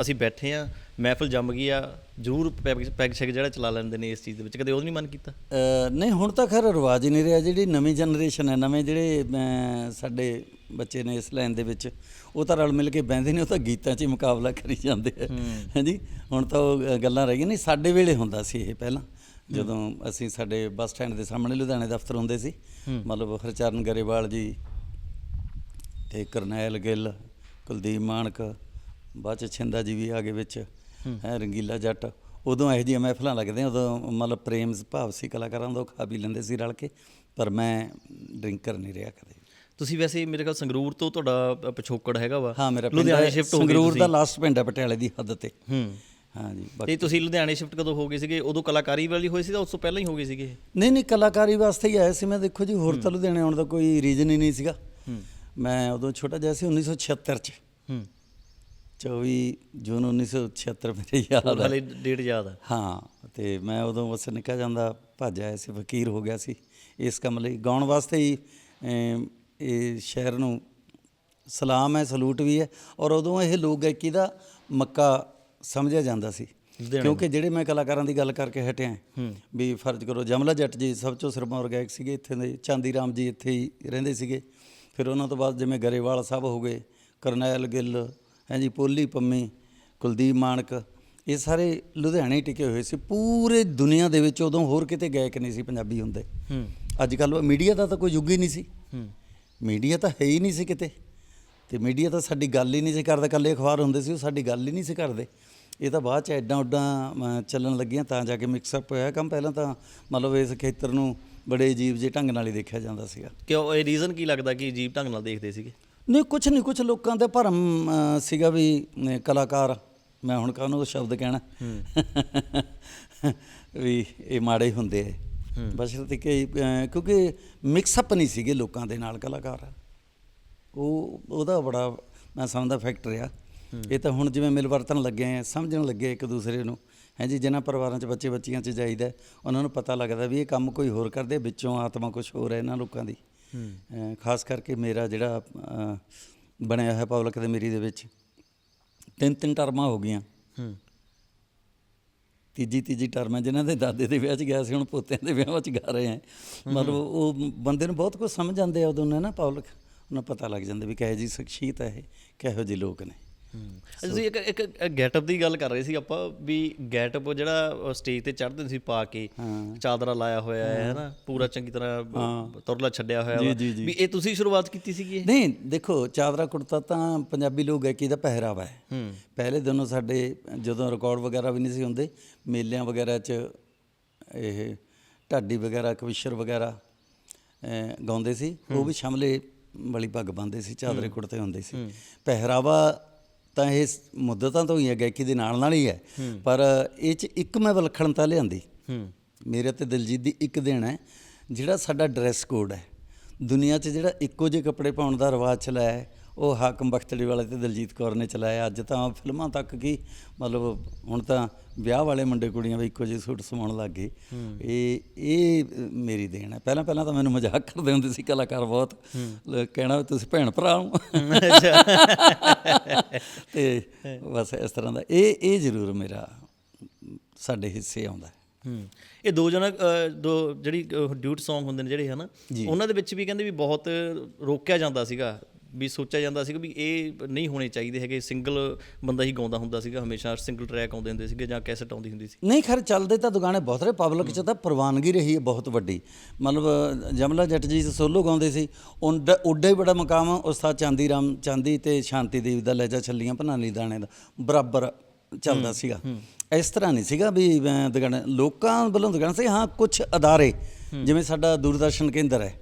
ਅਸੀਂ ਬੈਠੇ ਆ ਮਹਿਫਲ ਜੰਮ ਗਈ ਆ ਜ਼ਰੂਰ ਪੈਗ ਪੈਗ ਸ਼ੈਗ ਜਿਹੜਾ ਚਲਾ ਲੈਂਦੇ ਨੇ ਇਸ ਚੀਜ਼ ਦੇ ਵਿੱਚ ਕਦੇ ਉਹ ਨਹੀਂ ਮਨ ਕੀਤਾ? ਨਹੀਂ ਹੁਣ ਤਾਂ ਖੈਰ ਰਿਵਾਜ ਹੀ ਨਹੀਂ ਰਿਹਾ ਜਿਹੜੀ ਨਵੀਂ ਜਨਰੇਸ਼ਨ ਹੈ ਨਵੇਂ ਜਿਹੜੇ ਸਾਡੇ ਬੱਚੇ ਨੇ ਇਸ ਲਾਈਨ ਦੇ ਵਿੱਚ ਉਹ ਤਾਂ ਰਲ ਮਿਲ ਕੇ ਬਹਿੰਦੇ ਨੇ ਉਹ ਤਾਂ ਗੀਤਾਂ 'ਚ ਹੀ ਮੁਕਾਬਲਾ ਕਰੀ ਜਾਂਦੇ ਆ। ਹਾਂਜੀ ਹੁਣ ਤਾਂ ਉਹ ਗੱਲਾਂ ਰਹਿ ਗਈਆਂ ਨਹੀਂ ਸਾਡੇ ਵੇਲੇ ਹੁੰਦਾ ਸੀ ਇਹ ਪਹਿਲਾਂ ਜਦੋਂ ਅਸੀਂ ਸਾਡੇ ਬੱਸ ਸਟੈਂਡ ਦੇ ਸਾਹਮਣੇ ਲੁਧਿਆਣੇ ਦਫ਼ਤਰ ਹੁੰਦੇ ਸੀ ਮਤਲਬ ਹਰਚਰਨ ਗਰੇਵਾਲ ਜੀ ਤੇ ਕਰਨੈਲ ਗਿੱਲ ਕੁਲਦੀਪ ਮਾਨਕ ਬਾਅਦ ਚ ਛਿੰਦਾ ਜੀ ਵੀ ਆ ਗਏ ਵਿੱਚ ਹੈ। ਰੰਗੀਲਾ ਜੱਟ। ਉਦੋਂ ਇਹੋ ਜਿਹੀਆਂ ਮਹਿਫਲਾਂ ਲੱਗਦੀਆਂ ਉਦੋਂ ਮਤਲਬ ਪ੍ਰੇਮ ਭਾਵ ਸੀ ਕਲਾਕਾਰਾਂ ਦਾ ਖਾ ਪੀ ਲੈਂਦੇ ਸੀ ਰਲ ਕੇ ਪਰ ਮੈਂ ਡਰਿੰਕਰ ਨਹੀਂ ਰਿਹਾ ਕਦੇ। ਤੁਸੀਂ ਵੈਸੇ ਮੇਰੇ ਖਿਆਲ ਸੰਗਰੂਰ ਤੋਂ ਤੁਹਾਡਾ ਪਿਛੋਕੜ ਹੈਗਾ ਵਾ। ਹਾਂ ਮੇਰਾ ਲੁਧਿਆਣੇ ਸ਼ਿਫਟ ਹੋ ਗਏ ਸੰਗਰੂਰ ਦਾ ਲਾਸਟ ਪਿੰਡ ਹੈ ਪਟਿਆਲੇ ਦੀ ਹੱਦ ਤੇ। ਹੂੰ। ਹਾਂ ਜੀ ਤੇ ਤੁਸੀਂ ਲੁਧਿਆਣੇ ਸ਼ਿਫਟ ਕਦੋਂ ਹੋ ਗਏ ਸੀਗੇ? ਉਦੋਂ ਕਲਾਕਾਰੀ ਵਾਲੀ ਹੋਈ ਸੀ ਤਾਂ ਉਸ ਤੋਂ ਪਹਿਲਾਂ ਹੀ ਹੋ ਗਏ ਸੀਗੇ? ਨਹੀਂ ਨਹੀਂ ਕਲਾਕਾਰੀ ਵਾਸਤੇ ਹੀ ਆਇਆ ਸੀ ਮੈਂ ਦੇਖੋ ਜੀ ਹੋਰ ਤਾਂ ਲੁਧਿਆਣੇ ਆਉਣ ਦਾ ਕੋਈ ਰੀਜ਼ਨ ਹੀ ਨਹੀਂ ਸੀਗਾ। ਮੈਂ ਉਦੋਂ ਛੋਟਾ ਜਿਹਾ ਸੀ 1976 ਚ। ਹੂੰ। 24 ਜੂਨ 1976 ਮੇਰੇ ਯਾਦ ਹੈ ਹਾਲੇ ਡੇਟ ਯਾਦ ਆ। ਹਾਂ ਤੇ ਮੈਂ ਉਦੋਂ ਬਸ ਨਿੱਕਾ ਜਾਂਦਾ ਭੱਜ ਆਇਆ ਸੀ ਫਕੀਰ ਹੋ ਗਿਆ ਸੀ। ਇਸ ਕੰਮ ਲਈ ਗਾਉਣ ਵਾਸਤੇ ਹੀ ਇਹ ਸ਼ਹਿਰ ਨੂੰ ਸਲਾਮ ਹੈ ਸਲੂਟ ਵੀ ਹੈ ਔਰ ਉਦੋਂ ਇਹ ਲੋਕ ਗਾਇਕੀ ਦਾ ਮੱਕਾ ਸਮਝਿਆ ਜਾਂਦਾ ਸੀ। ਕਿਉਂਕਿ ਜਿਹੜੇ ਮੈਂ ਕਲਾਕਾਰਾਂ ਦੀ ਗੱਲ ਕਰਕੇ ਹਟਿਆ ਵੀ ਫਰਜ਼ ਕਰੋ ਜਮਲਾ ਜੱਟ ਜੀ ਸਭ ਤੋਂ ਸਰਮੌਰ ਗਾਇਕ ਸੀਗੇ ਇੱਥੇ ਦੇ ਚਾਂਦੀ ਰਾਮ ਜੀ ਇੱਥੇ ਹੀ ਰਹਿੰਦੇ ਸੀਗੇ। ਫਿਰ ਉਹਨਾਂ ਤੋਂ ਬਾਅਦ ਜਿਵੇਂ ਗਰੇਵਾਲ ਸਾਹਿਬ ਹੋ ਗਏ ਕਰਨੈਲ ਗਿੱਲ ਹੈ ਜੀ ਪੋਲੀ ਪੰਮੀ ਕੁਲਦੀਪ ਮਾਨਕ ਇਹ ਸਾਰੇ ਲੁਧਿਆਣੇ ਹੀ ਟਿਕੇ ਹੋਏ ਸੀ। ਪੂਰੇ ਦੁਨੀਆ ਦੇ ਵਿੱਚ ਉਦੋਂ ਹੋਰ ਕਿਤੇ ਗਾਇਕ ਨਹੀਂ ਸੀ ਪੰਜਾਬੀ ਹੁੰਦੇ। ਹੂੰ। ਅੱਜ ਕੱਲ ਮੀਡੀਆ ਦਾ ਤਾਂ ਕੋਈ ਯੁੱਗ ਹੀ ਨਹੀਂ ਸੀ। ਹੂੰ। ਮੀਡੀਆ ਤਾਂ ਹੈ ਹੀ ਨਹੀਂ ਸੀ ਕਿਤੇ। ਤੇ ਮੀਡੀਆ ਤਾਂ ਸਾਡੀ ਗੱਲ ਹੀ ਨਹੀਂ ਸੀ ਕਰਦਾ। ਕੱਲੇ ਅਖਬਾਰ ਹੁੰਦੇ ਸੀ ਉਹ ਸਾਡੀ ਗੱਲ ਹੀ ਨਹੀਂ ਸੀ ਕਰਦੇ। ਇਹ ਤਾਂ ਬਾਅਦ ਚ ਐਡਾਂ ਉੱਡਾਂ ਚੱਲਣ ਲੱਗੀਆਂ ਤਾਂ ਜਾ ਕੇ ਮਿਕਸ ਅਪ ਹੋਇਆ ਕੰਮ। ਪਹਿਲਾਂ ਤਾਂ ਮਤਲਬ ਇਸ ਖੇਤਰ ਨੂੰ ਬੜੇ ਅਜੀਬ ਜਿਹੇ ਢੰਗ ਨਾਲ ਹੀ ਦੇਖਿਆ ਜਾਂਦਾ ਸੀਗਾ। ਕਿਉਂ? ਇਹ ਰੀਜ਼ਨ ਕੀ ਲੱਗਦਾ ਕਿ ਅਜੀਬ ਢੰਗ ਨਾਲ ਦੇਖਦੇ ਸੀਗੇ? ਨਹੀਂ ਕੁਝ ਨਹੀਂ ਕੁਝ ਲੋਕਾਂ ਦਾ ਭਰਮ ਸੀਗਾ ਵੀ ਕਲਾਕਾਰ ਮੈਂ ਹੁਣ ਕਾਹਨੂੰ ਸ਼ਬਦ ਕਹਿਣਾ? ਵੀ ਇਹ ਮਾੜੇ ਹੀ ਹੁੰਦੇ ਆ। ਬਸ ਤੇ ਕਿ ਕਿਉਂਕਿ ਮਿਕਸ ਅਪ ਨਹੀਂ ਸੀਗੇ ਲੋਕਾਂ ਦੇ ਨਾਲ ਕਲਾਕਾਰ। ਉਹ ਉਹਦਾ ਬੜਾ ਮੈਂ ਸਮਝਦਾ ਫੈਕਟਰ ਆ। ਇਹ ਤਾਂ ਹੁਣ ਜਿਵੇਂ ਮਿਲ ਵਰਤਨ ਲੱਗੇ ਆ ਸਮਝਣ ਲੱਗੇ ਇੱਕ ਦੂਸਰੇ ਨੂੰ। ਹੈ ਜੀ ਜਿਨ੍ਹਾਂ ਪਰਿਵਾਰਾਂ 'ਚ ਬੱਚੇ ਬੱਚੀਆਂ 'ਚ ਜਾਈਦਾ ਉਹਨਾਂ ਨੂੰ ਪਤਾ ਲੱਗਦਾ ਵੀ ਇਹ ਕੰਮ ਕੋਈ ਹੋਰ ਕਰਦੇ ਵਿੱਚੋਂ ਆਤਮਾ ਕੁਝ ਹੋਰ ਹੈ ਇਹਨਾਂ ਲੋਕਾਂ ਦੀ। ਖਾਸ ਕਰਕੇ ਮੇਰਾ ਜਿਹੜਾ ਬਣਿਆ ਹੈ ਪਬਲਿਕ ਦੇ ਮੇਰੀ ਦੇ ਵਿੱਚ ਤਿੰਨ ਤਿੰਨ ਟਰਮਾਂ ਹੋ ਗਈਆਂ। ਹੂੰ। ਤੀਜੀ ਤੀਜੀ ਟਰਮ ਹੈ ਜਿਨ੍ਹਾਂ ਦੇ ਦਾਦੇ ਦੇ ਵਿਆਹ 'ਚ ਗਿਆ ਸੀ ਹੁਣ ਪੋਤਿਆਂ ਦੇ ਵਿਆਹਾਂ 'ਚ ਗਾ ਰਹੇ ਆ ਮਤਲਬ ਉਹ ਬੰਦੇ ਨੂੰ ਬਹੁਤ ਕੁਝ ਸਮਝ ਆਉਂਦੇ ਆ ਉਦੋਂ ਨੇ ਨਾ ਪਬਲਿਕ ਉਹਨਾਂ ਪਤਾ ਲੱਗ ਜਾਂਦਾ ਵੀ ਕਿਹੋ ਜੀ ਸ਼ਖਸੀਅਤ ਹੈ ਇਹ ਕਿਹੋ ਜਿਹੇ ਲੋਕ ਨੇ। ਅਸੀਂ ਇੱਕ ਇੱਕ ਗੈਟਅਪ ਦੀ ਗੱਲ ਕਰ ਰਹੇ ਸੀ ਆਪਾਂ ਵੀ ਗੈਟਅਪ ਜਿਹੜਾ ਸਟੇਜ ਤੇ ਚੜ੍ਹਦੇ ਸੀ ਪਾ ਕੇ। ਚਾਦਰਾ ਲਾਇਆ ਹੋਇਆ ਹੈ ਹੈਨਾ? ਪੂਰਾ ਚੰਗੀ ਤਰ੍ਹਾਂ ਤੁਰਲਾ ਛੱਡਿਆ ਹੋਇਆ ਵਾ। ਇਹ ਤੁਸੀਂ ਸ਼ੁਰੂਆਤ ਕੀਤੀ ਸੀਗੀ ਇਹ? ਨਹੀਂ ਦੇਖੋ ਚਾਦਰਾ ਕੁੜਤਾ ਤਾਂ ਪੰਜਾਬੀ ਲੋਕ ਗਾਇਕੀ ਦਾ ਪਹਿਰਾਵਾ ਹੈ। ਪਹਿਲੇ ਦਿਨੋਂ ਸਾਡੇ ਜਦੋਂ ਰਿਕਾਰਡ ਵਗੈਰਾ ਵੀ ਨਹੀਂ ਸੀ ਹੁੰਦੇ ਮੇਲਿਆਂ ਵਗੈਰਾ 'ਚ ਇਹ ਢਾਡੀ ਵਗੈਰਾ ਕਵਿਸ਼ਰ ਵਗੈਰਾ ਗਾਉਂਦੇ ਸੀ। ਉਹ ਵੀ ਸ਼ਮਲੇ ਵਾਲੀ ਪੱਗ ਬੰਨਦੇ ਸੀ ਚਾਦਰੇ ਕੁੜਤੇ ਹੁੰਦੇ ਸੀ। ਪਹਿਰਾਵਾ ਤਾਂ ਇਹ ਮੁੱਦਤਾਂ ਤੋਂ ਹੀ ਹੈ ਗਾਇਕੀ ਦੇ ਨਾਲ ਨਾਲ ਹੀ ਹੈ। ਪਰ ਇਹ 'ਚ ਇੱਕ ਮੈਂ ਵਿਲੱਖਣਤਾ ਲਿਆਂਦੀ। ਮੇਰੇ ਤੇ ਦਿਲਜੀਤ ਦੀ ਇੱਕ ਦਿਨ ਹੈ ਜਿਹੜਾ ਸਾਡਾ ਡਰੈਸ ਕੋਡ ਹੈ। ਦੁਨੀਆ 'ਚ ਜਿਹੜਾ ਇੱਕੋ ਜਿਹੇ ਕੱਪੜੇ ਪਾਉਣ ਦਾ ਰਿਵਾਜ ਚਲਾਇਆ ਹੈ ਉਹ ਹਾਕਮ ਬਖਤੜੀ ਵਾਲੇ ਤੇ ਦਿਲਜੀਤ ਕੌਰ ਨੇ ਚਲਾਇਆ। ਅੱਜ ਤਾਂ ਫਿਲਮਾਂ ਤੱਕ ਕੀ ਮਤਲਬ ਹੁਣ ਤਾਂ ਵਿਆਹ ਵਾਲੇ ਮੁੰਡੇ ਕੁੜੀਆਂ ਵੀ ਇੱਕੋ ਜਿਹੇ ਸੂਟ ਸਵਾਉਣ ਲੱਗ ਗਏ। ਇਹ ਇਹ ਮੇਰੀ ਦੇਣ ਹੈ। ਪਹਿਲਾਂ ਪਹਿਲਾਂ ਤਾਂ ਮੈਨੂੰ ਮਜ਼ਾਕ ਕਰਦੇ ਹੁੰਦੇ ਸੀ ਕਲਾਕਾਰ ਬਹੁਤ। ਕਹਿਣਾ ਵੀ ਤੁਸੀਂ ਭੈਣ ਭਰਾ ਹੋ। ਤੇ ਬਸ ਇਸ ਤਰ੍ਹਾਂ ਦਾ। ਇਹ ਇਹ ਜ਼ਰੂਰ ਮੇਰਾ ਸਾਡੇ ਹਿੱਸੇ ਆਉਂਦਾ ਹੈ। ਇਹ ਦੋ ਜਣਾ ਦੋ ਜਿਹੜੀ ਡਿਊਟ Song ਹੁੰਦੇ ਨੇ ਜਿਹੜੇ ਹਨਾ ਉਹਨਾਂ ਦੇ ਵਿੱਚ ਵੀ ਕਹਿੰਦੇ ਵੀ ਬਹੁਤ ਰੋਕਿਆ ਜਾਂਦਾ ਸੀਗਾ। ਵੀ ਸੋਚਿਆ ਜਾਂਦਾ ਸੀਗਾ ਵੀ ਇਹ ਨਹੀਂ ਹੋਣੇ ਚਾਹੀਦੇ ਹੈਗੇ। ਸਿੰਗਲ ਬੰਦਾ ਹੀ ਗਾਉਂਦਾ ਹੁੰਦਾ ਸੀਗਾ ਹਮੇਸ਼ਾ ਸਿੰਗਲ ਟਰੈਕ ਆਉਂਦੇ ਹੁੰਦੇ ਸੀਗੇ ਜਾਂ ਕੈਸਟ ਆਉਂਦੀ ਹੁੰਦੀ ਸੀ। ਨਹੀਂ ਖੈਰ ਚੱਲਦੇ ਤਾਂ ਦੁਕਾਨੇ ਬਹੁਤ ਰਹੇ ਪਬਲਿਕ 'ਚ ਤਾਂ ਪ੍ਰਵਾਨਗੀ ਰਹੀ ਹੈ ਬਹੁਤ ਵੱਡੀ। ਮਤਲਬ ਜਮਲਾ ਜੱਟ ਜੀ ਸੋਲੋ ਗਾਉਂਦੇ ਸੀ ਉੱਡ- ਉੱਡਾ ਹੀ ਬੜਾ ਮਕਾਮ ਉਸਤਾਦ ਚਾਂਦੀ ਰਾਮ ਚਾਂਦੀ ਤੇ ਸ਼ਾਂਤੀ ਦੇਵੀ ਦਾ ਲਹਿਜਾ ਛੱਲੀਆਂ ਭਨਾਲੀ ਦਾਣੇ ਦਾ ਬਰਾਬਰ ਚੱਲਦਾ ਸੀਗਾ। ਇਸ ਤਰ੍ਹਾਂ ਨਹੀਂ ਸੀਗਾ ਵੀ ਦੁਕਾਨ ਲੋਕਾਂ ਵੱਲੋਂ ਦੁਕਾਨ ਸੀ ਹਾਂ ਕੁਝ ਅਦਾਰੇ ਜਿਵੇਂ ਸਾਡਾ ਦੂਰਦਰਸ਼ਨ ਕੇਂਦਰ ਹੈ।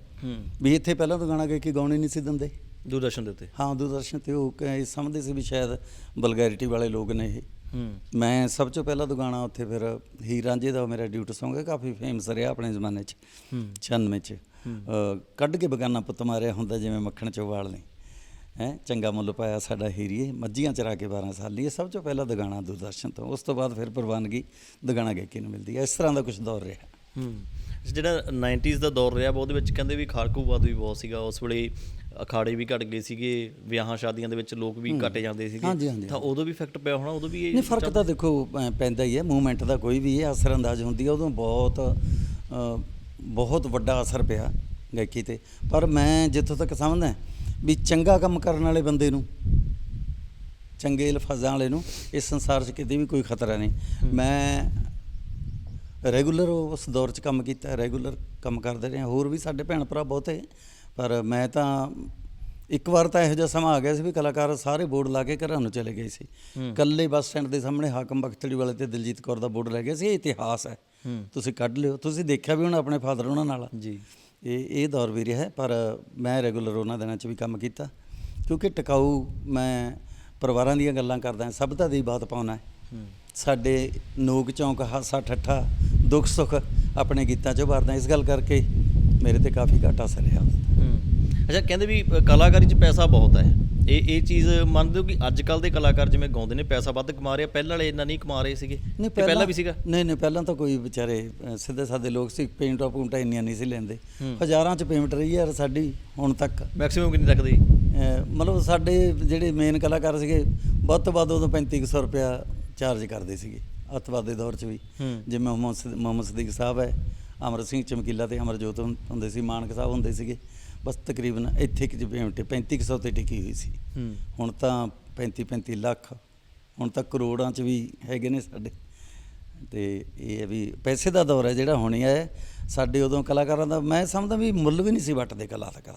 ਵੀ ਇੱਥੇ ਪਹਿਲਾਂ ਤਾਂ ਗਾਣਾ ਗਾ ਕੇ ਗਾਉਣੇ ਨਹੀਂ ਸੀ ਦਿੰਦੇ? ਦੂਰਦਰਸ਼ਨ ਦੇ ਉੱਤੇ? ਹਾਂ ਦੂਰਦਰਸ਼ਨ ਤੇ ਉਹ ਕ- ਸਮਝਦੇ ਸੀ ਵੀ ਸ਼ਾਇਦ ਬਲਗੈਰਿਟੀ ਵਾਲੇ ਲੋਕ ਨੇ ਇਹ। ਹੂੰ। ਮੈਂ ਸਭ ਤੋਂ ਪਹਿਲਾਂ ਦੁਗਾਣਾ ਉੱਥੇ ਫਿਰ ਹੀਰ ਰਾਂਝੇ ਦਾ ਮੇਰਾ ਡਿਊਟ Song ਹੈ ਕਾਫੀ ਫੇਮਸ ਰਿਹਾ ਆਪਣੇ ਜ਼ਮਾਨੇ 'ਚ 96 'ਚ। ਅਹ, ਕੱਢ ਕੇ ਬਗਾਨਾ ਪੁੱਤ ਮਾਰਿਆ ਹੁੰਦਾ ਜਿਵੇਂ ਮੱਖਣ ਚੋਂ ਵਾਲ ਨੇ। ਹੈ ਚੰਗਾ ਮੁੱਲ ਪਾਇਆ ਸਾਡਾ ਹੀਰੀਏ ਮੱਝੀਆਂ ਚਰਾ ਕੇ 12 ਸਾਲੀ ਇਹ ਸਭ ਤੋਂ ਪਹਿਲਾਂ ਦੁਗਾਣਾ ਦੂਰਦਰਸ਼ਨ ਤੋਂ। ਉਸ ਤੋਂ ਬਾਅਦ ਫਿਰ ਪ੍ਰਵਾਨਗੀ ਦੁਗਾਣਾ ਗਾਇਕੀ ਨੂੰ ਮਿਲਦੀ ਹੈ। ਇਸ ਤਰ੍ਹਾਂ ਦਾ ਕੁਝ ਦੌਰ ਰਿਹਾ। ਹੂੰ। ਜਿਹੜਾ 90s ਦਾ ਦੌਰ ਰਿਹਾ ਵਾ ਉਹਦੇ ਵਿੱਚ ਕਹਿੰਦੇ ਵੀ ਖਾੜਕੂਵਾਦ ਵੀ ਬਹੁਤ ਸੀਗਾ। ਉਸ ਵੇਲੇ ਅਖਾੜੇ ਵੀ ਘਟ ਗਏ ਸੀਗੇ ਵਿਆਹਾਂ ਸ਼ਾਦੀਆਂ ਦੇ ਵਿੱਚ ਲੋਕ ਵੀ ਘਟੇ ਜਾਂਦੇ ਸੀਗੇ। ਤਾਂ ਉਦੋਂ ਵੀ ਇਫੈਕਟ ਪਿਆ ਹੋਣਾ? ਉਦੋਂ ਵੀ ਇਹ ਨਹੀਂ ਫ਼ਰਕ ਤਾਂ ਦੇਖੋ ਪੈਂਦਾ ਹੀ ਹੈ ਮੂਵਮੈਂਟ ਦਾ ਕੋਈ ਵੀ ਹੈ ਅਸਰ ਅੰਦਾਜ਼ ਹੁੰਦੀ ਹੈ ਉਦੋਂ ਬਹੁਤ ਬਹੁਤ ਵੱਡਾ ਅਸਰ ਪਿਆ ਗਾਇਕੀ ਤੇ। ਪਰ ਮੈਂ ਜਿੱਥੋਂ ਤੱਕ ਸਮਝਦਾ ਵੀ ਚੰਗਾ ਕੰਮ ਕਰਨ ਵਾਲੇ ਬੰਦੇ ਨੂੰ ਚੰਗੇ ਲਫ਼ਜ਼ਾਂ ਵਾਲੇ ਨੂੰ ਇਸ ਸੰਸਾਰ 'ਚ ਕਿਤੇ ਵੀ ਕੋਈ ਖਤਰਾ ਨਹੀਂ। ਮੈਂ ਰੈਗੂਲਰ ਉਸ ਦੌਰ 'ਚ ਕੰਮ ਕੀਤਾ ਰੈਗੂਲਰ ਕੰਮ ਕਰਦੇ ਰਹੇ ਹੋਰ ਵੀ ਸਾਡੇ ਭੈਣ ਭਰਾ ਬਹੁਤੇ ਪਰ ਮੈਂ ਤਾਂ ਇੱਕ ਵਾਰ ਤਾਂ ਇਹੋ ਜਿਹਾ ਸਮਾਂ ਆ ਗਿਆ ਸੀ ਵੀ ਕਲਾਕਾਰ ਸਾਰੇ ਬੋਰਡ ਲਾ ਕੇ ਘਰਾਂ ਨੂੰ ਚਲੇ ਗਏ ਸੀ। ਕੱਲੇ ਬੱਸ ਸਟੈਂਡ ਦੇ ਸਾਹਮਣੇ ਹਾਕਮ ਬਖਤੜੀ ਵਾਲੇ ਤੇ ਦਿਲਜੀਤ ਕੌਰ ਦਾ ਬੋਰਡ ਲੈ ਗਏ ਸੀ। ਇਹ ਇਤਿਹਾਸ ਹੈ। ਤੁਸੀਂ ਕੱਢ ਲਿਓ। ਤੁਸੀਂ ਦੇਖਿਆ ਵੀ ਹੁਣ ਆਪਣੇ ਫਾਦਰ ਉਹਨਾਂ ਨਾਲ। ਜੀ। ਇਹ ਇਹ ਦੌਰ ਵੀ ਰਿਹਾ ਹੈ, ਪਰ ਮੈਂ ਰੈਗੂਲਰ ਉਹਨਾਂ ਦਿਨਾਂ 'ਚ ਵੀ ਕੰਮ ਕੀਤਾ। ਕਿਉਂਕਿ ਟਿਕਾਊ ਮੈਂ ਪਰਿਵਾਰਾਂ ਦੀਆਂ ਗੱਲਾਂ ਕਰਦਾ ਸਭਤਾ ਦੀ ਬਾਤ ਪਾਉਣਾ ਹੈ। ਸਾਡੇ ਨੋਕ ਚੌਂਕ ਹਾਸਾ ਠੱਠਾ ਦੁੱਖ ਸੁੱਖ ਆਪਣੇ ਗੀਤਾਂ 'ਚ ਭਰਦਾ ਇਸ ਗੱਲ ਕਰਕੇ ਮੇਰੇ ਤੇ ਕਾਫੀ ਘਾਟਾ ਰਿਹਾ। ਹੂੰ। ਅੱਛਾ ਕਹਿੰਦੇ ਵੀ ਕਲਾਕਾਰੀ 'ਚ ਪੈਸਾ ਬਹੁਤ ਹੈ। ਇਹ ਇਹ ਚੀਜ਼ ਮੰਨਦੇ ਹੋ ਕਿ ਅੱਜ ਕੱਲ ਦੇ ਕਲਾਕਾਰ ਜਿਵੇਂ ਗਾਉਂਦੇ ਨੇ ਪੈਸਾ ਵੱਧ ਕਮਾ ਰਹੇ ਆ ਪਹਿਲਾਂ ਵਾਲੇ ਇੰਨਾ ਨਹੀਂ ਕਮਾ ਰਹੇ ਸੀਗੇ? ਤੇ ਪਹਿਲਾਂ ਵੀ ਸੀਗਾ? ਨਹੀਂ ਨਹੀਂ ਪਹਿਲਾਂ ਤਾਂ ਕੋਈ ਵਿਚਾਰੇ ਸਿੱਧੇ ਸਾਦੇ ਲੋਕ ਸੀ ਪੇਂਟ ਪੂੰਟਾਂ ਇੰਨੀਆਂ ਨਹੀਂ ਸੀ ਲੈਂਦੇ। ਹਜ਼ਾਰਾਂ 'ਚ ਪੇਮੈਂਟ ਰਹੀ ਯਾਰ ਸਾਡੀ ਹੁਣ ਤੱਕ। ਮੈਕਸਿਮਮ ਕਿੰਨੀ ਰੱਖਦੇ ਅਹ ਮਤਲਬ ਸਾਡੇ ਜਿਹੜੇ ਮੇਨ ਕਲਾਕਾਰ ਸੀਗੇ ਵੱਧ ਤੋਂ ਵੱਧ ਉਦੋਂ 3500 ਰੁਪਇਆ ਚਾਰਜ ਕਰਦੇ ਸੀਗੇ ਅੱਤਵਾਦ ਦੇ ਦੌਰ 'ਚ ਵੀ। ਹੂੰ। ਜਿਵੇਂ ਮੁਹੰਮਦ ਮੁਹੰਮਦ ਸਦੀਕ ਸਾਹਿਬ ਹੈ ਅਮਰ ਸਿੰਘ ਚਮਕੀਲਾ ਤੇ ਅਮਰਜੋਤ ਹੁੰ- ਹੁੰਦੇ ਸੀ ਮਾਨਕ ਸਾਹਿਬ ਹੁੰਦੇ ਸੀਗੇ। ਬਸ ਤਕਰੀਬਨ ਇੱਥੇ ਕਿ ਪੇਮੈਂਟ 3500 ਤੇ ਟਿਕੀ ਹੋਈ ਸੀ। ਹੂੰ। ਹੁਣ ਤਾਂ 35 35 ਲੱਖ। ਹੁਣ ਤਾਂ ਕਰੋੜਾਂ 'ਚ ਵੀ ਹੈਗੇ ਨੇ ਸਾਡੇ। ਤੇ ਇਹ ਹੈ ਵੀ ਪੈਸੇ ਦਾ ਦੌਰ ਹੈ ਜਿਹੜਾ ਹੁਣ ਹੀ। ਸਾਡੇ ਉਦੋਂ ਕਲਾਕਾਰਾਂ ਦਾ ਮੈਂ ਸਮਝਦਾ ਵੀ ਮੁੱਲ ਵੀ ਨਹੀਂ ਸੀ ਵੱਟਦੇ ਕਲਾ ਦਾ।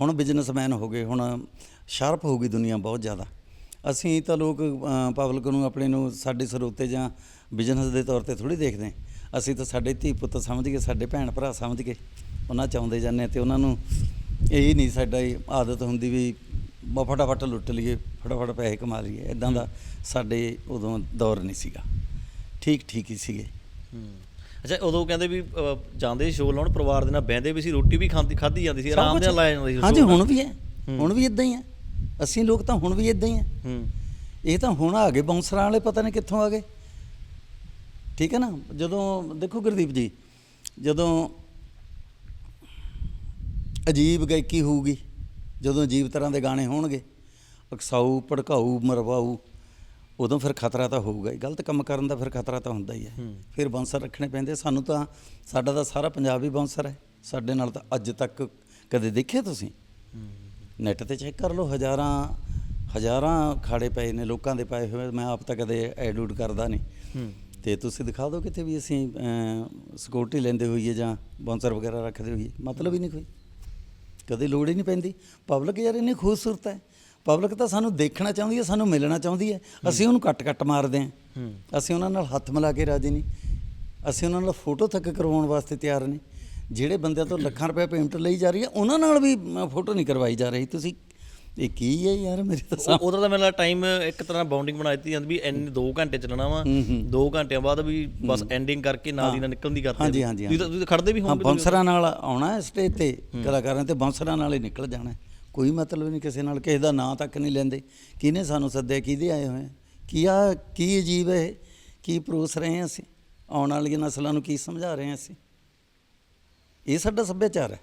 ਹੁਣ ਬਿਜ਼ਨਸਮੈਨ ਹੋ ਗਏ ਹੁਣ ਸ਼ਾਰਪ ਹੋ ਗਈ ਦੁਨੀਆ ਬਹੁਤ ਜ਼ਿਆਦਾ। ਅਸੀਂ ਤਾਂ ਲੋਕ ਪਬਲਿਕ ਨੂੰ ਆਪਣੇ ਨੂੰ ਸਾਡੇ ਸਰੋਤੇ ਜਾਂ ਬਿਜ਼ਨਸ ਦੇ ਤੌਰ ਤੇ ਥੋੜੀ ਦੇਖਦੇ। ਅਸੀਂ ਤਾਂ ਸਾਡੇ ਧੀ ਪੁੱਤ ਸਮਝ ਕੇ ਸਾਡੇ ਭੈਣ ਭਰਾ ਸਮਝ ਕੇ ਉਹਨਾਂ ਚਾਹੁੰਦੇ ਜਾਂਦੇ ਹਾਂ ਤੇ ਉਹਨਾਂ ਨੂੰ ਇਹ ਨਹੀਂ ਸਾਡਾ ਆਦਤ ਹੁੰਦੀ ਵੀ ਬ- ਫਟਾਫਟ ਲੁੱਟ ਲਈਏ ਫਟਾਫਟ ਪੈਸੇ ਕਮਾ ਲਈਏ। ਇਦਾਂ ਦਾ ਸਾਡੇ ਉਦੋਂ ਦੌਰ ਨਹੀਂ ਸੀਗਾ। ਠੀਕ ਠੀਕ ਹੀ ਸੀਗੇ। ਅੱਛਾ ਉਦੋਂ ਕਹਿੰਦੇ ਵੀ ਜਾਂਦੇ ਸੀ ਸ਼ੋਅ ਲਾਉਣ ਪਰਿਵਾਰ ਦੇ ਨਾਲ ਬਹਿੰਦੇ ਵੀ ਸੀ ਰੋਟੀ ਵੀ ਖਾਂਦੀ ਖਾਧੀ ਜਾਂਦੀ ਸੀ ਆਰਾਮ ਨਾਲ ਲਾਇਆ ਜਾਂਦਾ ਸੀ ਹਾਂਜੀ ਹੁਣ ਵੀ ਹੈ। ਹੁਣ ਵੀ ਇਦਾਂ ਹੀ ਹੈ। ਅਸੀਂ ਲੋਕ ਤਾਂ ਹੁਣ ਵੀ ਇਦਾਂ ਹੀ ਹੈ ਹੂੰ। ਇਹ ਤਾਂ ਹੁਣ ਆ ਗਏ ਬਾਉਂਸਰਾਂ ਵਾਲੇ ਪਤਾ ਨਹੀਂ ਕਿੱਥੋਂ ਆ ਗਏ। ਠੀਕ ਹੈ ਨਾ? ਜਦੋਂ ਦੇਖੋ ਗੁਰਦੀਪ ਜੀ ਜਦੋਂ ਅਜੀਬ ਗਾਇਕੀ ਹੋਊਗੀ ਜਦੋਂ ਅਜੀਬ ਤਰ੍ਹਾਂ ਦੇ ਗਾਣੇ ਹੋਣਗੇ ਅਕਸਾਊ ਭੜਕਾਊ ਮਰਵਾਊ ਉਦੋਂ ਫਿਰ ਖਤਰਾ ਤਾਂ ਹੋਊਗਾ ਹੀ। ਗਲਤ ਕੰਮ ਕਰਨ ਦਾ ਫਿਰ ਖਤਰਾ ਤਾਂ ਹੁੰਦਾ ਹੀ ਹੈ। ਫਿਰ ਬਾਉਂਸਰ ਰੱਖਣੇ ਪੈਂਦੇ ਸਾਨੂੰ ਤਾਂ ਸਾਡਾ ਤਾਂ ਸਾਰਾ ਪੰਜਾਬ ਹੀ ਬਾਉਂਸਰ ਹੈ। ਸਾਡੇ ਨਾਲ ਤਾਂ ਅੱਜ ਤੱਕ ਕਦੇ ਦੇਖਿਆ ਤੁਸੀਂ? ਨੈਟ ਤੇ ਚੈੱਕ ਕਰ ਲਓ ਹਜ਼ਾਰਾਂ ਹਜ਼ਾਰਾਂ ਖਾੜੇ ਪਏ ਨੇ ਲੋਕਾਂ ਦੇ ਪਾਏ ਹੋਏ ਮੈਂ ਆਪ ਤਾਂ ਕਦੇ ਐਡੂਡ ਕਰਦਾ ਨਹੀਂ। ਤੇ ਤੁਸੀਂ ਦਿਖਾ ਦਿਓ ਕਿਤੇ ਵੀ ਅਸੀਂ ਸਿਕਿਉਰਿਟੀ ਲੈਂਦੇ ਹੋਈਏ ਜਾਂ ਬਾਉਂਸਰ ਵਗੈਰਾ ਰੱਖਦੇ ਹੋਈਏ ਮਤਲਬ ਹੀ ਨਹੀਂ ਕੋਈ। ਕਦੇ ਲੋੜ ਹੀ ਨਹੀਂ ਪੈਂਦੀ। ਪਬਲਿਕ ਯਾਰ ਇੰਨੀ ਖੂਬਸੂਰਤ ਹੈ। ਪਬਲਿਕ ਤਾਂ ਸਾਨੂੰ ਦੇਖਣਾ ਚਾਹੁੰਦੀ ਹੈ ਸਾਨੂੰ ਮਿਲਣਾ ਚਾਹੁੰਦੀ ਹੈ। ਅਸੀਂ ਉਹਨੂੰ ਕੱਟ ਕੱਟ ਮਾਰਦੇ ਹਾਂ। ਅਸੀਂ ਉਹਨਾਂ ਨਾਲ ਹੱਥ ਮਿਲਾ ਕੇ ਰਾਜੀ ਨਹੀਂ। ਅਸੀਂ ਉਹਨਾਂ ਨਾਲ ਫੋਟੋ ਤੱਕ ਕਰਵਾਉਣ ਵਾਸਤੇ ਤਿਆਰ ਨਹੀਂ। ਜਿਹੜੇ ਬੰਦਿਆਂ ਤੋਂ ਲੱਖਾਂ ਰੁਪਏ ਪੇਮੈਂਟ ਲਈ ਜਾ ਰਹੀ ਹੈ ਉਹਨਾਂ ਨਾਲ ਵੀ ਫੋਟੋ ਨਹੀਂ ਕਰਵਾਈ ਜਾ ਰਹੀ। ਤੁਸੀਂ ਇਹ ਕੀ ਹੈ ਯਾਰ ਮੇਰੇ ਤਾਂ ਉਹ- ਉਹਦਾ ਤਾਂ ਮੇਰਾ ਟਾਈਮ ਇੱਕ ਤਰ੍ਹਾਂ ਬਾਉਂਡਿੰਗ ਬਣਾ ਦਿੱਤੀ ਜਾਂਦੀ ਵੀ ਇੰਨੇ 2 ਘੰਟੇ ਚੱਲਣਾ ਵਾ। 2 ਘੰਟਿਆਂ ਬਾਅਦ ਵੀ ਬਸ ਐਂਡਿੰਗ ਕਰਕੇ ਨਾਲ ਦੀ ਨਾਲ ਨਿਕਲਣ ਦੀ ਕਰਦੇ ਹਾਂਜੀ। ਹਾਂਜੀ ਤੁਸੀਂ ਖੜਦੇ ਵੀ ਹਾਂ ਹੋਵੋਗੇ ਬਾਉਂਸਰਾਂ ਨਾਲ ਆਉਣਾ ਸਟੇਜ ਤੇ ਕਲਾਕਾਰਾਂ ਤੇ ਬਾਉਂਸਰਾਂ ਨਾਲ ਹੀ ਨਿਕਲ ਜਾਣਾ। ਕੋਈ ਮਤਲਬ ਨਹੀਂ ਕਿਸੇ ਨਾਲ ਕਿਸੇ ਦਾ ਨਾਂ ਤੱਕ ਨਹੀਂ ਲੈਂਦੇ। ਕਿਹਨੇ ਸਾਨੂੰ ਸੱਦਿਆ ਕਿਹਦੇ ਆਏ ਹੋਏ? ਕੀ ਆ ਕੀ ਅਜੀਬ ਹੈ? ਕੀ ਪਰੋਸ ਰਹੇ ਹਾਂ ਅਸੀਂ? ਆਉਣ ਵਾਲੀਆਂ ਨਸਲਾਂ ਨੂੰ ਕੀ ਸਮਝਾ ਰਹੇ ਹਾਂ ਅਸੀਂ? ਇਹ ਸਾਡਾ ਸੱਭਿਆਚਾਰ ਹੈ।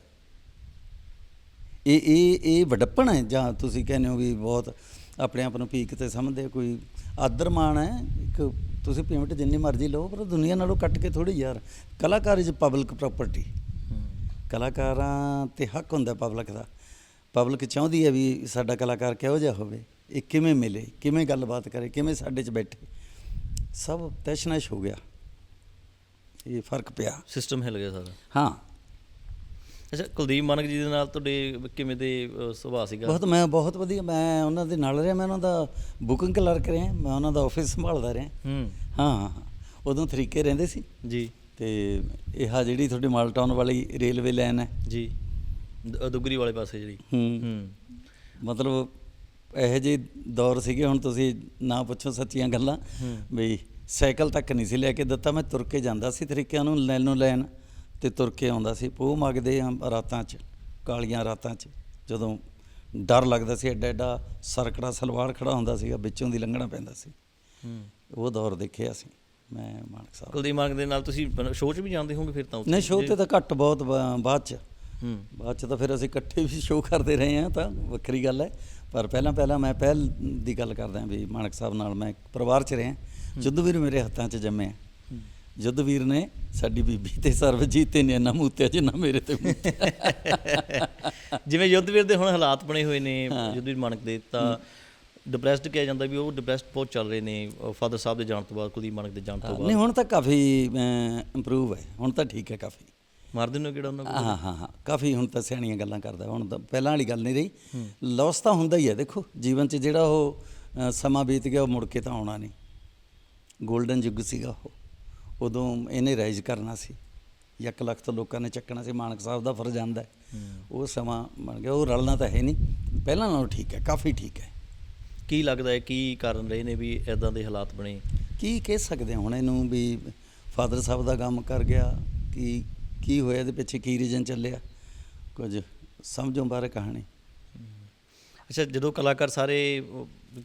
ਇਹ ਇਹ ਇਹ ਵਡੱਪਣ ਹੈ ਜਾਂ ਤੁਸੀਂ ਕਹਿੰਦੇ ਹੋ ਵੀ ਬਹੁਤ ਆਪਣੇ ਆਪ ਨੂੰ ਪੀਕ ਤੇ ਸਮਝਦੇ ਕੋਈ ਆਦਰ ਮਾਣ ਹੈ ਇੱਕ ਤੁਸੀਂ ਪੇਮੈਂਟ ਜਿੰਨੀ ਮਰਜ਼ੀ ਲਓ ਪਰ ਦੁਨੀਆ ਨਾਲੋਂ ਕੱਟ ਕੇ ਥੋੜੀ ਯਾਰ ਕਲਾਕਾਰ ਇਜ਼ ਪਬਲਿਕ ਪ੍ਰਾਪਰਟੀ ਕਲਾਕਾਰਾਂ ਤੇ ਹੱਕ ਹੁੰਦਾ ਪਬਲਿਕ ਦਾ। ਪਬਲਿਕ ਚਾਹੁੰਦੀ ਹੈ ਵੀ ਸਾਡਾ ਕਲਾਕਾਰ ਕਿਹੋ ਜਿਹਾ ਹੋਵੇ ਇਹ ਕਿਵੇਂ ਮਿਲੇ ਕਿਵੇਂ ਗੱਲਬਾਤ ਕਰੇ ਕਿਵੇਂ ਸਾਡੇ 'ਚ ਬੈਠੇ। ਸਭ ਤੈਸ਼ਨੈਸ਼ ਹੋ ਗਿਆ। ਇਹ ਫ਼ਰਕ ਪਿਆ। ਸਿਸਟਮ ਹਿਲ ਗਿਆ ਸਾਰਾ। ਹਾਂ। ਅੱਛਾ ਕੁਲਦੀਪ ਮਾਨਕ ਜੀ ਦੇ ਨਾਲ ਤੁਹਾਡੇ ਕਿਵੇਂ ਦੇ ਅ, ਸੁਭਾਅ ਸੀਗਾ? ਬਹੁਤ ਮੈਂ ਬਹੁਤ ਵਧੀਆ ਮੈਂ ਉਹਨਾਂ ਦੇ ਨਾਲ ਰਿਹਾ ਮੈਂ ਉਹਨਾਂ ਦਾ ਬੁਕਿੰਗ ਕਲਰਕ ਰਿਹਾ ਮੈਂ ਉਹਨਾਂ ਦਾ ਆਫਿਸ ਸੰਭਾਲਦਾ ਰਿਹਾ। ਹੂੰ। ਹਾਂ ਹਾਂ, ਹਾਂ। ਉਦੋਂ ਤਰੀਕੇ ਰਹਿੰਦੇ ਸੀ। ਜੀ। ਤੇ ਇਹ ਆ ਜਿਹੜੀ ਤੁਹਾਡੀ ਮਾਲਟਾਊਨ ਵਾਲੀ ਰੇਲਵੇ ਲਾਈਨ ਹੈ। ਜੀ। ਦ- ਦੁਗਰੀ ਵਾਲੇ ਪਾਸੇ ਜਿਹੜੀ। ਹੂੰ। ਹੂੰ। ਮਤਲਬ ਇਹੋ ਜਿਹੇ ਦੌਰ ਸੀਗੇ ਹੁਣ ਤੁਸੀਂ ਨਾ ਪੁੱਛੋ ਸੱਚੀਆਂ ਗੱਲਾਂ। ਬਈ ਸਾਈਕਲ ਤੱਕ ਨਹੀਂ ਸੀ ਲੈ ਕੇ ਦਿੱਤਾ ਮੈਂ ਤੁਰ ਕੇ ਜਾਂਦਾ ਸੀ ਤਰੀਕਿਆਂ ਨੂੰ ਲੈਣ ਨੂੰ ਲੈਣ। ਤੇ ਤੁਰ ਕੇ ਆਉਂਦਾ ਸੀ। ਪੋਹ ਮੰਗਦੇ ਆ ਰਾਤਾਂ 'ਚ ਕਾਲੀਆਂ ਰਾਤਾਂ 'ਚ ਜਦੋਂ ਡਰ ਲੱਗਦਾ ਸੀ ਐਡਾ ਐਡਾ ਸਰਕੜਾ ਸਲਵਾਰ ਖੜਾ ਹੁੰਦਾ ਸੀਗਾ ਵਿੱਚੋਂ ਦੀ ਲੰਘਣਾ ਪੈਂਦਾ ਸੀ। ਹੂੰ। ਉਹ ਦੌਰ ਦੇਖਿਆ ਸੀ ਮੈਂ ਮਾਨਕ ਸਾਹਿਬ। ਕੁਲਦੀਪ ਮਾਨਕ ਦੇ ਨਾਲ ਤੁਸੀਂ ਸ਼ੋਅ 'ਚ ਵੀ ਜਾਂਦੇ ਹੋਵੋਗੇ ਫਿਰ ਤਾਂ ਉੱਥੇ? ਨਹੀਂ ਸ਼ੋਅ ਤੇ ਤਾਂ ਘੱਟ ਬਹੁਤ ਬਾਅਦ ਚ। ਹੂੰ। ਬਾਅਦ ਚ ਤਾਂ ਫਿਰ ਅਸੀਂ ਇਕੱਠੇ ਵੀ ਸ਼ੋਅ ਕਰਦੇ ਰਹੇ ਹਾਂ ਤਾਂ ਵੱਖਰੀ ਗੱਲ ਹੈ। ਪਰ ਪਹਿਲਾਂ ਪਹਿਲਾਂ ਮੈਂ ਪਹਿਲ ਦੀ ਗੱਲ ਕਰਦਾ ਵੀ ਮਾਨਕ ਸਾਹਿਬ ਨਾਲ ਮੈਂ ਪਰਿਵਾਰ ਚ ਰਿਹਾ। ਜੁੱਧਵੀਰ ਮੇਰੇ ਹੱਥਾਂ 'ਚ ਜੰਮਿਆ ਜੁੱਧਵੀਰ ਨੇ ਸਾਡੀ ਬੀਬੀ ਤੇ ਸਰਵਜੀਤ ਤੇ ਨੈਣਾ ਮੂਤਿਆ ਜਿੰਨਾ ਮੇਰੇ ਤੇ ਜਿਵੇਂ ਯੁੱਧਵੀਰ ਦੇ ਹੁਣ ਹਾਲਾਤ ਬਣੇ ਹੋਏ ਨੇ ਯੁੱਧਵੀਰ ਮਾਨਕ ਦੇ ਤਾਂ ਡਿਪਰੈਸਡ ਕਿਹਾ ਜਾਂਦਾ ਵੀ ਉਹ ਡਿਪਰੈਸਡ ਬਹੁਤ ਚੱਲ ਰਹੇ ਨੇ ਫਾਦਰ ਸਾਹਿਬ ਦੇ ਜਾਣ ਤੋਂ ਬਾਅਦ ਕੁਲਦੀਪ ਮਾਨਕ ਦੇ ਜਾਣ ਤੋਂ ਬਾਅਦ। ਨਹੀਂ ਹੁਣ ਤਾਂ ਕਾਫੀ ਇੰਪਰੂਵ ਹੈ। ਹੁਣ ਤਾਂ ਠੀਕ ਹੈ ਕਾਫੀ। ਮਾਰ ਹੋ ਕਿਹੜਾ ਉਹਨਾਂ ਕੋਲ? ਹਾਂ ਹਾਂ ਹਾਂ। ਕਾਫੀ ਹੁਣ ਤਾਂ ਸਿਆਣੀਆਂ ਗੱਲਾਂ ਕਰਦਾ। ਹੁਣ ਤਾਂ ਪਹਿਲਾਂ ਵਾਲੀ ਗੱਲ ਨਹੀਂ ਰਹੀ। ਲਾਸ ਤਾਂ ਹੁੰਦਾ ਹੀ ਹੈ। ਦੇਖੋ ਜੀਵਨ 'ਚ ਜਿਹੜਾ ਉਹ ਸਮਾਂ ਬੀਤ ਗਿਆ ਉਹ ਮੁੜ ਕੇ ਤਾਂ ਆਉਣਾ ਨਹੀਂ। 골ਡਨ ਯੁੱਗ ਸੀਗਾ ਉਹ। ਉਦੋਂ ਇਹਨੇ ਰਾਈਜ਼ ਕਰਨਾ ਸੀ। ਇੱਕ ਲੱਖ ਤੋਂ ਲੋਕਾਂ ਨੇ ਚੱਕਣਾ ਸੀ ਮਾਨਕ ਸਾਹਿਬ ਦਾ ਫਰਜ਼ ਆਂਦਾ ਉਹ ਸਮਾਂ ਬਣ ਗਿਆ ਉਹ ਰਲਣਾ ਤਾਂ ਹੈ ਨਹੀਂ। ਪਹਿਲਾਂ ਨਾਲੋਂ ਠੀਕ ਹੈ ਕਾਫੀ ਠੀਕ ਹੈ। ਕੀ ਲੱਗਦਾ ਹੈ ਕੀ ਕਾਰਨ ਰਹੇ ਨੇ ਵੀ ਐਦਾਂ ਦੇ ਹਾਲਾਤ ਬਣੇ? ਕੀ ਕਹਿ ਸਕਦੇ ਹੁਣ ਇਹਨੂੰ ਵੀ ਫਾਦਰ ਸਾਹਿਬ ਦਾ ਕੰਮ ਕਰ ਗਿਆ ਕੀ ਕੀ ਹੋਇਆ ਇਹਦੇ ਪਿੱਛੇ ਕੀ ਰੀਜਨ ਚੱਲਿਆ? ਕੁਝ ਸਮਝੋ ਬਾਰੇ ਕਹਾਣੀ। ਅੱਛਾ ਜਦੋਂ ਕਲਾਕਾਰ ਸਾਰੇ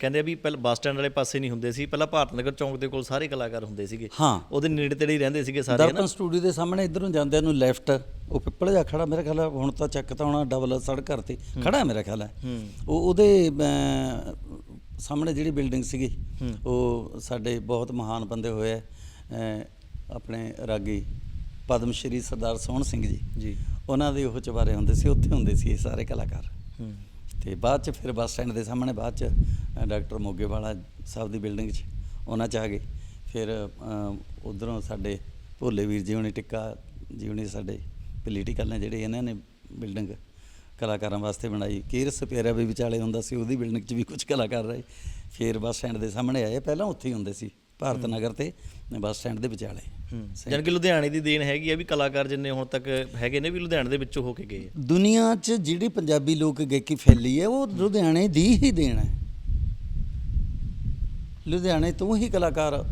ਕਹਿੰਦੇ ਆ ਵੀ ਪਹਿਲਾਂ ਬੱਸ ਸਟੈਂਡ ਵਾਲੇ ਪਾਸੇ ਨਹੀਂ ਹੁੰਦੇ ਸੀ ਪਹਿਲਾਂ ਭਾਰਤ ਨਗਰ ਚੌਂਕ ਦੇ ਕੋਲ ਸਾਰੇ ਕਲਾਕਾਰ ਹੁੰਦੇ ਸੀਗੇ। ਹਾਂ। ਉਹਦੇ ਨੇੜੇ ਤੇੜੇ ਹੀ ਰਹਿੰਦੇ ਸੀਗੇ ਸਾਰੇ ਦਰਪਨ ਸਟੂਡੀਓ ਦੇ ਸਾਹਮਣੇ ਇਧਰੋਂ ਜਾਂਦਿਆਂ ਨੂੰ ਲੈਫਟ ਉਹ ਪਿੱਪਲ ਜਾ ਖੜਾ ਮੇਰੇ ਖਿਆਲ ਹੁਣ ਤਾਂ ਚੱਕ ਤਾਂ ਹੋਣਾ ਡਬਲ ਸੜਕ ਕਰਤੀ ਖੜਾ ਹੈ ਮੇਰਾ ਖਿਆਲ ਹੈ। ਉਹ ਉਹਦੇ ਸਾਹਮਣੇ ਜਿਹੜੀ ਬਿਲਡਿੰਗ ਸੀਗੀ ਉਹ ਸਾਡੇ ਬਹੁਤ ਮਹਾਨ ਬੰਦੇ ਹੋਏ ਆਪਣੇ ਰਾਗੀ ਪਦਮ ਸ਼੍ਰੀ ਸਰਦਾਰ ਸੋਹਣ ਸਿੰਘ ਜੀ। ਜੀ। ਉਹਨਾਂ ਦੇ ਉਹ ਚਵਾਰੇ ਹੁੰਦੇ ਸੀ ਉੱਥੇ ਹੁੰਦੇ ਸੀ ਇਹ ਸਾਰੇ ਕਲਾਕਾਰ। ਹੂੰ। ਤੇ ਬਾਅਦ ਚ ਫਿਰ ਬੱਸ ਸਟੈਂਡ ਦੇ ਸਾਹਮਣੇ ਬਾਅਦ ਚ ਅ, ਡਾਕਟਰ ਮੋਗੇਵਾਲਾ ਸਾਹਿਬ ਦੀ ਬਿਲਡਿੰਗ 'ਚ ਉਹਨਾਂ ਚ ਆ ਗਏ। ਫਿਰ ਉਧਰੋਂ ਸਾਡੇ ਭੋਲੇ ਵੀਰ ਜੀ ਹੁਣੀ ਟਿੱਕਾ ਜੀ ਹੁਣੀ ਸਾਡੇ ਪੋਲੀਟੀਕਲ ਨੇ ਜਿਹੜੇ ਇਹਨਾਂ ਨੇ ਬਿਲਡਿੰਗ ਕਲਾਕਾਰਾਂ ਵਾਸਤੇ ਬਣਾਈ। ਕੀਰਸ ਪਿਆਰਾ ਵੀ ਵਿਚਾਲੇ ਹੁੰਦਾ ਸੀ ਉਹਦੀ ਬਿਲਡਿੰਗ 'ਚ ਵੀ ਕੁਝ ਕਲਾਕਾਰ ਰਹੇ। ਫਿਰ ਬੱਸ ਸਟੈਂਡ ਦੇ ਸਾਹਮਣੇ ਆਏ ਪਹਿਲਾਂ ਉੱਥੇ ਹੀ ਹੁੰਦੇ ਸੀ। ਭਾਰਤ ਨਗਰ ਤੇ ਬੱਸ ਸਟੈਂਡ ਦੇ ਵਿਚਾਲੇ। ਜਾਨ ਕਿ ਲੁਧਿਆਣੇ ਦੀ ਦੇਣ ਹੈਗੀ ਆ ਵੀ ਕਲਾਕਾਰ ਜਿੰਨੇ ਹੁਣ ਤੱਕ ਹੈਗੇ ਨੇ ਵੀ ਲੁਧਿਆਣੇ ਦੇ ਵਿੱਚੋਂ ਹੋ ਕੇ ਗਏ ਦੁਨੀਆ 'ਚ ਜਿਹੜੀ ਪੰਜਾਬੀ ਲੋਕ ਗਾਇਕੀ ਫੈਲੀ ਹੈ ਉਹ ਲੁਧਿਆਣੇ ਦੀ ਹੀ ਦੇਣ ਹੈ। ਲੁਧਿਆਣੇ ਤੋਂ ਹੀ ਕਲਾਕਾਰ